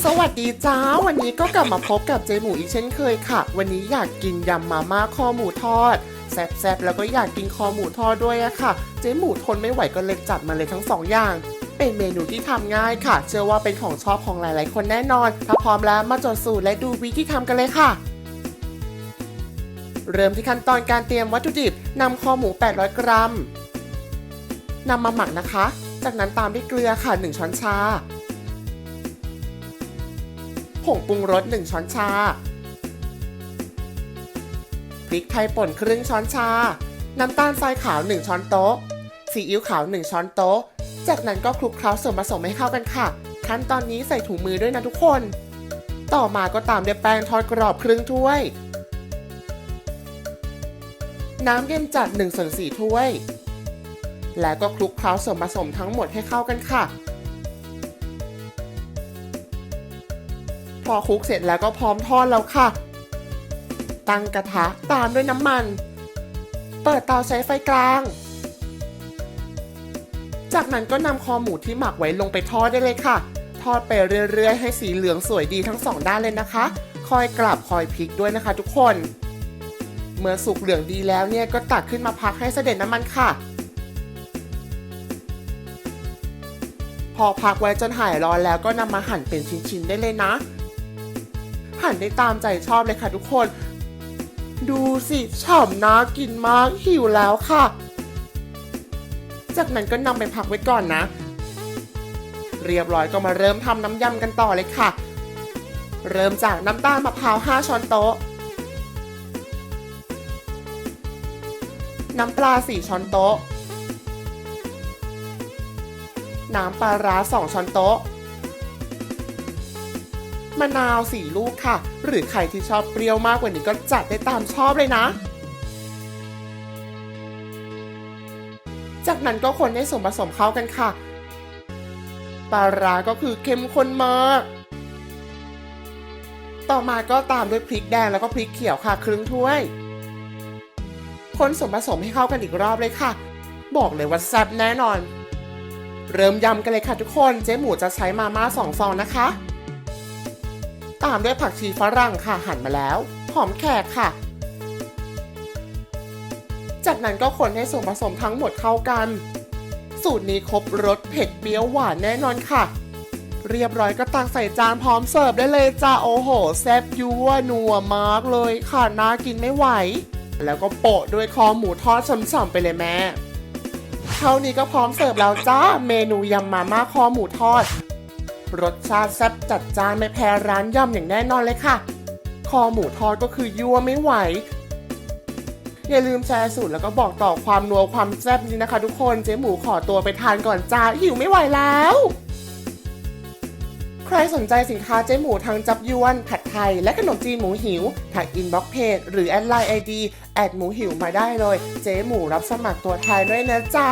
สวัสดีจ้า วันนี้ก็กลับมาพบกับเจหมูอีกเช่นเคยค่ะ วันนี้อยากกินยำมาม่าคอหมูทอดแซ่บๆแล้วก็อยากกินคอหมูทอดด้วยอะค่ะ เจหมูทนไม่ไหวก็เลยจัดมาเลยทั้งสองอย่าง เป็นเมนูที่ทำง่ายค่ะ เชื่อว่าเป็นของชอบของหลายๆ คนแน่นอน ถ้าพร้อมแล้วมาจดสูตรและดูวิธีทำกันเลยค่ะเริ่มที่ขั้นตอนการเตรียมวัตถุดิบนำคอหมู 800 กรัมนำมาหมักนะคะ จากนั้นตามด้วยเกลือค่ะ 1 ช้อนชา ผงปรุงรส 1 ช้อนชา พริกไทยป่นครึ่งช้อนชา น้ำตาลทรายขาว 1 ช้อนโต๊ะ ซีอิ๊วขาว 1 ช้อนโต๊ะ จากนั้นก็คลุกเคล้าส่วนผสมให้เข้ากันค่ะ ขั้นตอนนี้ใส่ถุงมือด้วยนะทุกคน ต่อมาก็ตามด้วยแป้งทอดกรอบครึ่งถ้วย น้ำเย็นจัด1ส่วน4ถ้วย แล้วก็คลุกเคล้าส่วนผสมทั้งหมดให้เข้ากันค่ะ อคลุกเสร็จแล้วก็พร้อมทอดแล้วค่ะ ตั้งกระทะตามด้วยน้ำมัน เปิดเตาใช้ไฟกลาง จากนั้นก็นำคอหมูที่หมักไว้ลงไปทอดได้เลยค่ะ ทอดไปเรื่อยๆ ให้สีเหลืองสวยดีทั้งสองด้านเลยนะคะ คอยกลับคอยพลิกด้วยนะคะทุกคน เมื่อสุกเหลืองดีแล้วเนี่ยก็ตักขึ้นมาพักให้เสด็จน้ำมันค่ะพอพักไว้จนหายร้อนแล้วก็นำมาหั่นเป็นชิ้นๆได้เลยนะ หั่นได้ตามใจชอบเลยค่ะทุกคน ดูสิฉ่ำนะกินมากหิวแล้วค่ะ จากนั้นก็นำไปพักไว้ก่อนนะ เรียบร้อยก็มาเริ่มทำน้ำยำกันต่อเลยค่ะ เริ่มจากน้ำตาลมะพร้าว 5 ช้อนโต๊ะ น้ำปลา 4 ช้อนโต๊ะ น้ำปลาร้า 2 ช้อนโต๊ะ มะนาว4ลูกค่ะ หรือใครที่ชอบเปรี้ยวมากกว่านี้ก็จัดได้ตามชอบเลยนะ จากนั้นก็คนให้ส่วนผสมเข้ากันค่ะ ปลาร้าก็คือเข้มข้นมาก ต่อมาก็ตามด้วยพริกแดงแล้วก็พริกเขียวค่ะครึ่งถ้วย คนส่วนผสมให้เข้ากันอีกรอบเลยค่ะ บอกเลยว่าแซ่บแน่นอนเริ่มยำกันเลยค่ะทุกคน เจ๊หมูจะใช้มาม่าสองซองนะคะ ตามด้วยผักชีฝรั่งค่ะหั่นมาแล้ว หอมแขกค่ะ จากนั้นก็คนให้ส่วนผสมทั้งหมดเข้ากัน สูตรนี้ครบรสเผ็ดเปรี้ยวหวานแน่นอนค่ะ เรียบร้อยก็ตักใส่จานพร้อมเสิร์ฟได้เลยจ้าโอ้โหแซ่บยั่วนัวมากเลยค่ะน่ากินไม่ไหว แล้วก็โปะด้วยคอหมูทอดฉ่ำๆไปเลยแม่เท่านี้ก็พร้อมเสิร์ฟแล้วจ้า เมนูยำมาม่าคอหมูทอด รสชาติแซ่บจัดจ้านไม่แพ้ร้านยำอย่างแน่นอนเลยค่ะ คอหมูทอดก็คือยั่วไม่ไหว อย่าลืมแชร์สูตรแล้วก็บอกต่อความนัวความแซ่บนี้นะคะ ทุกคนเจ๊หมูขอตัวไปทานก่อนจ้าหิวไม่ไหวแล้ว ใครสนใจสินค้าเจ๊หมูทางจับยวน ผัดไทย และขนมจีนหมูหิวทักอินบ็อกเพจหรือแอดไลน์ไอดีแอดหมูหิวมาได้เลย เจ๊หมูรับสมัครตัวแทนด้วยนะจ๊ะ